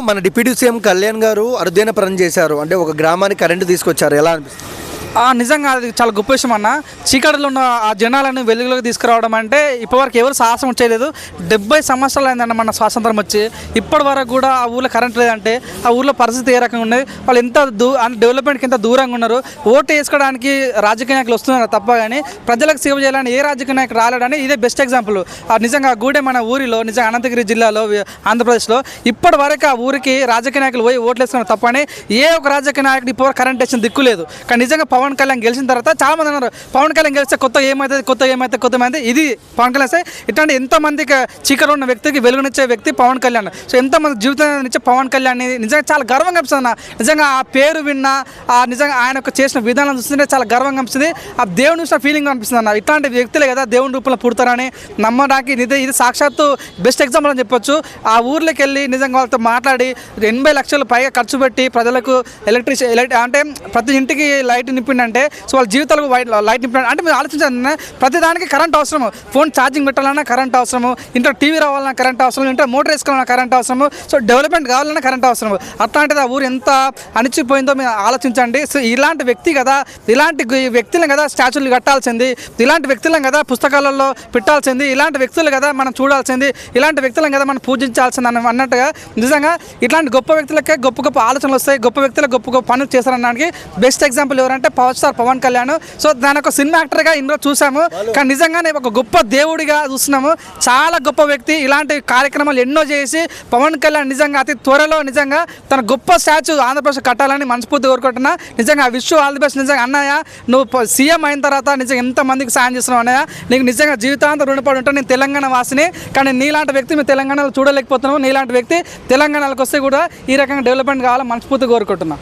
మన deputy CM Kalyan గారు అరుదైన పని చేశారు. అంటే ఒక గ్రామానికి కరెంటు తీసుకొచ్చారు. ఎలా అనిపిస్తుంది? నిజంగా అది చాలా గొప్ప విషయం అన్న. చీకటిలో ఉన్న ఆ జనాలను వెలుగులోకి తీసుకురావడం అంటే ఇప్పటివరకు ఎవరు సాహసం చేయలేదు. డెబ్బై సంవత్సరాలు అయిందన్న మన స్వాతంత్రం వచ్చి ఇప్పటి వరకు కూడా ఆ ఊళ్ళో కరెంట్ లేదంటే ఆ ఊళ్ళో పరిస్థితి ఏ రకంగా ఉన్నది వాళ్ళు ఎంత దూ డెవలప్మెంట్కి ఎంత దూరంగా ఉన్నారు ఓటు వేసుకోవడానికి రాజకీయ నాయకులు వస్తున్నారు తప్ప కానీ ప్రజలకు సేవ చేయాలని ఏ రాజకీయ నాయకులు రాలేడని ఇదే బెస్ట్ ఎగ్జాంపుల్ ఆ నిజంగా ఆ మన ఊరిలో నిజంగా అనంతగిరి జిల్లాలో ఆంధ్రప్రదేశ్లో ఇప్పటి వరకు ఆ ఊరికి రాజకీయ నాయకులు పోయి ఓట్లు వేసుకున్నారు తప్పని ఏ ఒక రాజకీయ నాయకుడు ఇప్పుడు కరెంట్ వేసిన దిక్కు లేదు. కానీ నిజంగా పవన్ పవన్ కళ్యాణ్ గెలిచిన తర్వాత చాలా మంది అన్నారు పవన్ కళ్యాణ్ గెలిస్తే కొత్త ఏమైతే కొత్త ఏమైతే కొత్త ఏమైతే? ఇది పవన్ కళ్యాణ్ సార్ ఇట్లాంటి ఎంతమందికి చీకటి ఉన్న వ్యక్తికి వెలుగునిచ్చే వ్యక్తి పవన్ కళ్యాణ్. సో ఎంతమంది జీవితాన్ని ఇచ్చే పవన్ కళ్యాణ్ నిజంగా చాలా గర్వంగా అనిపిస్తుంది నిజంగా ఆ పేరు విన్నా ఆ నిజంగా ఆయన యొక్క చేసిన విధానం చూస్తుంటే చాలా గర్వంగా అనిపిస్తుంది. ఆ దేవుని చూసిన ఫీలింగ్ అనిపిస్తుంది అన్న. ఇట్లాంటి వ్యక్తులే కదా దేవుని రూపంలో పుడతారని నమ్మడానికి ఇది ఇది సాక్షాత్తు బెస్ట్ ఎగ్జాంపుల్ అని చెప్పొచ్చు. ఆ ఊర్లోకి వెళ్ళి నిజంగా వాళ్ళతో మాట్లాడి ఎనభై లక్షలు పైగా ఖర్చు పెట్టి ప్రజలకు ఎలక్ట్రిసి ఎలక్ట్రి అంటే ప్రతి ఇంటికి లైట్ నింపిండంటే సో వాళ్ళ జీవితాలకు వైట్ లైట్ నింపిండి అంటే మీరు ఆలోచించండి ప్రతి దానికి కరెంట్ అవసరం ఫోన్ ఛార్జింగ్ పెట్టాలన్నా కరెంట్ అవసరము. ఇంట్లో టీవీ రావాలన్నా కరెంట్ అవసరం ఇంట్లో మోటార్ వేసుకోవాలన్నా కరెంట్ అవసరము. సో డెవలప్మెంట్ కావాలన్నా కరెంట్ అవసరం అట్లాంటిది ఆ ఊరు ఎంత అణిచిపోయిందో మీరు ఆలోచించండి. సో ఇలాంటి వ్యక్తి కదా ఇలాంటి వ్యక్తులను కదా స్టాచ్యూలు కట్టాల్సింది. ఇలాంటి వ్యక్తులను కదా పుస్తకాలలో పెట్టాల్సింది. ఇలాంటి వ్యక్తులు కదా మనం చూడాల్సింది. ఇలాంటి వ్యక్తులను కదా మనం పూజించాల్సింది అని అన్నట్టుగా నిజంగా ఇట్లాంటి గొప్ప వ్యక్తులకే గొప్ప గొప్ప ఆలోచనలు వస్తాయి. గొప్ప వ్యక్తులకు గొప్ప గొప్ప పనులు చేస్తారనడానికి బెస్ట్ ఎగ్జాంపుల్ ఎవరంటే power star Pawan Kalyan. So దాని ఒక సినిమా యాక్టర్గా ఇందులో చూసాము. కానీ నిజంగానే ఒక గొప్ప దేవుడిగా చూస్తున్నాము. చాలా గొప్ప వ్యక్తి. ఇలాంటి కార్యక్రమాలు ఎన్నో చేసి పవన్ కళ్యాణ్ నిజంగా అతి త్వరలో నిజంగా తన గొప్ప స్టాచ్యూ ఆంధ్రప్రదేశ్ కట్టాలని మనస్ఫూర్తి కోరుకుంటున్నా. నిజంగా విష్ ఆల్ ది బెస్ట్. నిజంగా అన్నయ్య నువ్వు సీఎం అయిన తర్వాత నిజంగా ఎంతమందికి సాయం చేస్తున్నావు అన్నయ్య? నీకు నిజంగా జీవితాంతం రుణపడి ఉంటాను నేను తెలంగాణ వాసిని. కానీ నీలాంటి వ్యక్తి మేము తెలంగాణలో చూడలేకపోతున్నాము నీలాంటి వ్యక్తి తెలంగాణలోకి వస్తే కూడా ఈ రకంగా డెవలప్మెంట్ కావాలని మనస్ఫూర్తి కోరుకుంటున్నా.